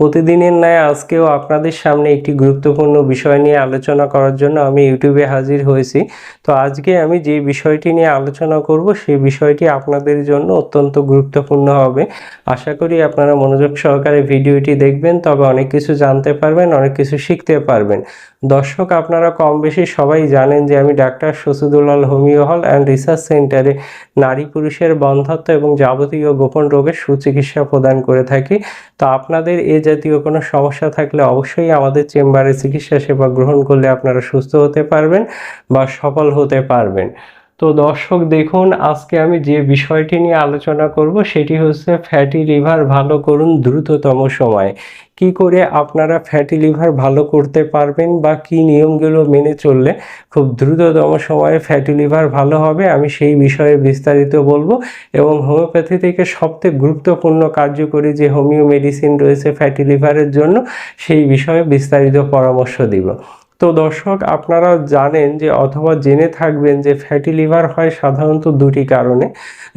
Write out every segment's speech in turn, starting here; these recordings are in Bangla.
প্রতিদিনের ন্যায় আজকেও আপনাদের সামনে একটি গুরুত্বপূর্ণ বিষয় নিয়ে আলোচনা করার জন্য আমি ইউটিউবে হাজির হয়েছি। তো আজকে আমি যে বিষয়টি নিয়ে আলোচনা করব সেই বিষয়টি আপনাদের জন্য অত্যন্ত গুরুত্বপূর্ণ হবে। আশা করি আপনারা মনোযোগ সহকারে ভিডিওটি দেখবেন, তবে অনেক কিছু জানতে পারবেন, অনেক কিছু শিখতে পারবেন। দর্শক, আপনারা কম বেশি সবাই জানেন যে আমি ডাক্তার শসিদুল্লাল হোমিও হল অ্যান্ড রিসার্চ সেন্টারে নারী পুরুষের বন্ধাত্ব এবং যাবতীয় গোপন রোগের সুচিকিৎসা প্রদান করে থাকি। তো আপনাদের এ জাতীয় কোনো সমস্যা থাকলে অবশ্যই আমাদের চেম্বারে চিকিৎসা সেবা গ্রহণ করলে আপনারা সুস্থ হতে পারবেন বা সফল হতে পারবেন। তো দর্শক দেখুন, আজকে আমি যে বিষয়টি নিয়ে আলোচনা করব সেটি হচ্ছে ফ্যাটি লিভার ভালো করুন দ্রুততম সময়ে। কি করে আপনারা ফ্যাটি লিভার ভালো করতে পারবেন বা কি নিয়মগুলো মেনে চললে খুব দ্রুততম সময়ে ফ্যাটি লিভার ভালো হবে, আমি সেই বিষয়ে বিস্তারিত বলব। এবং হোমিওপ্যাথি থেকে সবথেকে গুরুত্বপূর্ণ কার্যকরী যে হোমিও মেডিসিন রয়েছে ফ্যাটি লিভারের জন্য, সেই বিষয়ে বিস্তারিত পরামর্শ দিব। তো দর্শক, আপনারা জানেন যে অথবা জেনে থাকবেন যে ফ্যাটি লিভার হয় সাধারণত দুটি কারণে।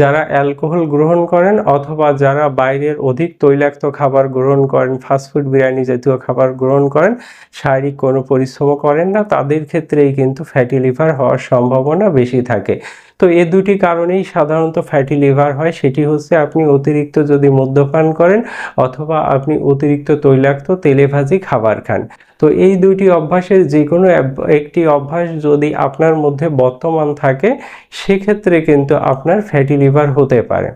যারা অ্যালকোহল গ্রহণ করেন অথবা যারা বাইরের অধিক তৈলাক্ত খাবার গ্রহণ করেন ফাস্টফুড বিরিয়ানি জাতীয় খাবার গ্রহণ করেন, শারীরিক কোনো পরিশ্রম করেন না, তাদের ক্ষেত্রেই কিন্তু ফ্যাটি লিভার হওয়ার সম্ভাবনা বেশি থাকে। তো এ দুটি কারণেই সাধারণত ফ্যাটি লিভার হয়। সেটি হচ্ছে আপনি অতিরিক্ত যদি মদ্যপান করেন অথবা আপনি অতিরিক্ত তৈলাক্ত তেলে ভাজি খাবার খান। তো এই দুটি অভ্যাসের যে কোনো একটি অভ্যাস যদি আপনার মধ্যে বর্তমান থাকে, সেক্ষেত্রে কিন্তু আপনার ফ্যাটি লিভার হতে পারে।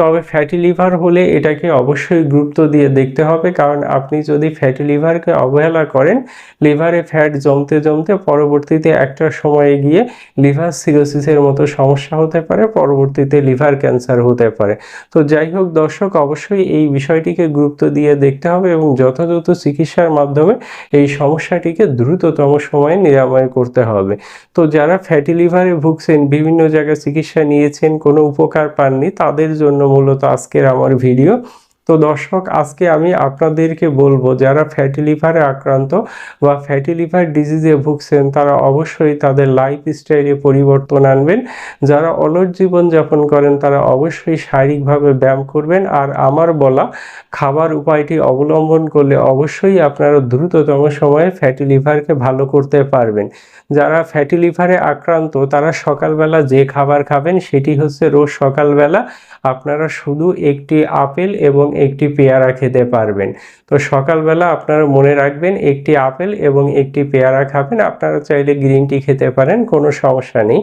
তবে ফ্যাটি লিভার হলে এটাকে অবশ্যই গুরুত্ব দিয়ে দেখতে হবে, কারণ আপনি যদি ফ্যাটি লিভারকে অবহেলা করেন লিভারে ফ্যাট জমতে জমতে পরবর্তীতে একটা সময়ে গিয়ে লিভার সিরোসিসের মতো সমস্যা হতে পারে, পরবর্তীতে লিভার ক্যান্সার হতে পারে। তো যাই হোক দর্শক, অবশ্যই এই বিষয়টিকে গুরুত্ব দিয়ে দেখতে হবে এবং যথাযথ চিকিৎসার মাধ্যমে এই সমস্যাটিকে দ্রুততম সময়ে নিরাময় করতে হবে। তো যারা ফ্যাটি লিভারে ভুগছেন, বিভিন্ন জায়গায় চিকিৎসা নিয়েছেন, কোনো উপকার পাননি, তাদের জন্য মূলত আজকের আমার ভিডিও তো দর্শক, আজকে আমি আপনাদেরকে বলব, যারা ফ্যাটি লিভারে আক্রান্ত বা ফ্যাটি লিভার ডিজিজে ভুগছেন, তারা অবশ্যই তাদের লাইফ স্টাইলে পরিবর্তন আনবেন। যারা অলস জীবন যাপন করেন, তারা অবশ্যই শারীরিকভাবে ব্যায়াম করবেন। আর আমার বলা, খাবার উপায়টি অবলম্বন করলে অবশ্যই আপনারা দ্রুততম সময়ে ফ্যাটি লিভারকে ভালো করতে পারবেন। যারা ফ্যাটি লিভারে আক্রান্ত, তারা সকালবেলা যে খাবার খাবেন, সেটি হচ্ছে রোজ সকালবেলা আপনারা শুধু একটি আপেল এবং একটি পেয়ারা খেতে পারবেন। তো সকালবেলা আপনারা মনে রাখবেন, একটি আপেল এবং একটি পেয়ারা খাবেন। আপনারা চাইলে গ্রিন টি খেতে পারেন, কোনো সমস্যা নেই।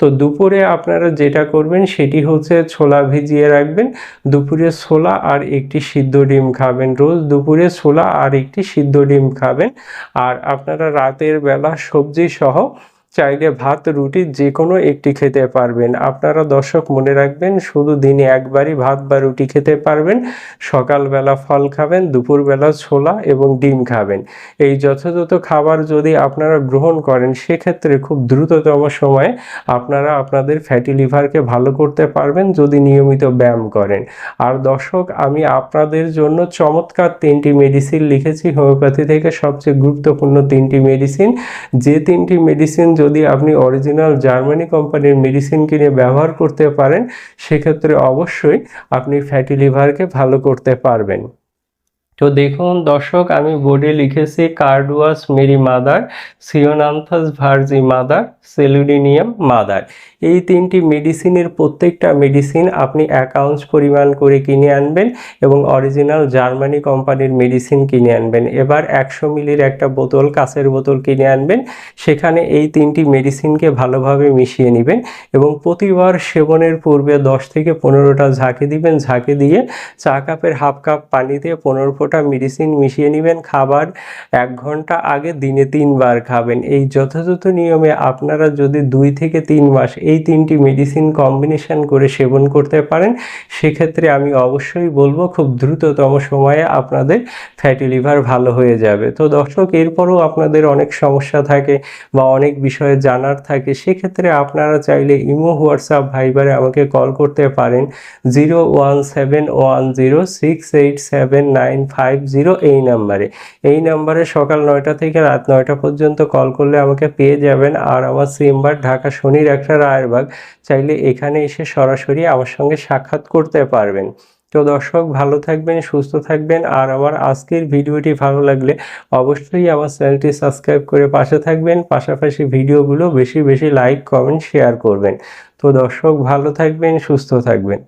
তো দুপুরে আপনারা যেটা করবেন, সেটি হচ্ছে ছোলা ভিজিয়ে রাখবেন। দুপুরে ছোলা আর একটি সিদ্ধ ডিম খাবেন। রোজ দুপুরে ছোলা আর একটি সিদ্ধ ডিম খাবেন। আর আপনারা রাতের বেলা সবজি সহ চাইলে ভাত, রুটি যে কোনো একটি খেতে পারবেন। আপনারা দর্শক মনে রাখবেন, শুধু দিনে একবারই ভাত বা রুটি খেতে পারবেন। সকালবেলা ফল খাবেন, দুপুরবেলা ছোলা এবং ডিম খাবেন। এই যথাযথ খাবার যদি আপনারা গ্রহণ করেন, সেক্ষেত্রে খুব দ্রুততম সময়ে আপনারা আপনাদের ফ্যাটি লিভারকে ভালো করতে পারবেন যদি নিয়মিত ব্যায়াম করেন। আর দর্শক, আমি আপনাদের জন্য চমৎকার তিনটি মেডিসিন লিখেছি। হোমিওপ্যাথি থেকে সবচেয়ে গুরুত্বপূর্ণ তিনটি মেডিসিন যে তিনটি মেডিসিন যদি আপনি অরিজিনাল জার্মানি কোম্পানির মেডিসিন কিনে ব্যবহার করতে পারেন, সেক্ষেত্রে অবশ্যই আপনি ফ্যাটি লিভারকে ভালো করতে পারবেন। তো দেখুন, দর্শক, আমি বোর্ডে লিখেছি কার্ডুয়াস মেরি মাদার, সিওনান্থাস ভার্জি মাদার, সেলুডিনিয়াম মাদার। এই তিনটি মেডিসিনের প্রত্যেকটা মেডিসিন আপনি এক আউন্স পরিমাণ করে কিনে আনবেন এবং অরিজিনাল জার্মানি কোম্পানির মেডিসিন কিনে আনবেন। এবার একশো মিলির একটা বোতল, কাঁচের বোতল কিনে আনবেন। সেখানে এই তিনটি মেডিসিনকে ভালোভাবে মিশিয়ে নেবেন এবং প্রতিবার সেবনের পূর্বে দশ থেকে পনেরোটা ঝাঁকি দিবেন। ঝাঁকি দিয়ে চা কাপের হাফ কাপ পানিতে পনেরো ফোঁটা মেডিসিন মিশিয়ে নেবেন, খাবার এক ঘণ্টা আগে দিনে তিনবার খাবেন। এই যথাযথ নিয়মে আপনারা যদি দুই থেকে তিন মাস এই তিনটি মেডিসিন কম্বিনেশন করে সেবন করতে পারেন, সেক্ষেত্রে আমি অবশ্যই বলব খুব দ্রুততম সময়ে আপনাদের ফ্যাটি লিভার ভালো হয়ে যাবে। তো দর্শক, এরপরও আপনাদের অনেক সমস্যা থাকে বা অনেক বিষয়ে জানার থাকে, সেক্ষেত্রে আপনারা চাইলে ইমো, হোয়াটসঅ্যাপ, ভাইবারে আমাকে কল করতে পারেন। Zero one seven one zero six eight seven nine five zero এই নাম্বারে। এই নাম্বারে সকাল নয়টা থেকে রাত নয়টা পর্যন্ত কল করলে আমাকে পেয়ে যাবেন। আর আমার চেম্বার ঢাকা শনির একটা রায়েরবাগ চাইলে এখানে এসে সরাসরি আমার সঙ্গে সাক্ষাৎ করতে পারবেন। তো দর্শক, ভালো থাকবেন, সুস্থ থাকবেন। আর আমার আজকের ভিডিওটি ভালো লাগলে অবশ্যই আমার চ্যানেলটি সাবস্ক্রাইব করে পাশে থাকবেন। পাশাপাশি ভিডিওগুলো বেশি বেশি লাইক কমেন্ট শেয়ার করবেন। তো দর্শক, ভালো থাকবেন, সুস্থ থাকবেন।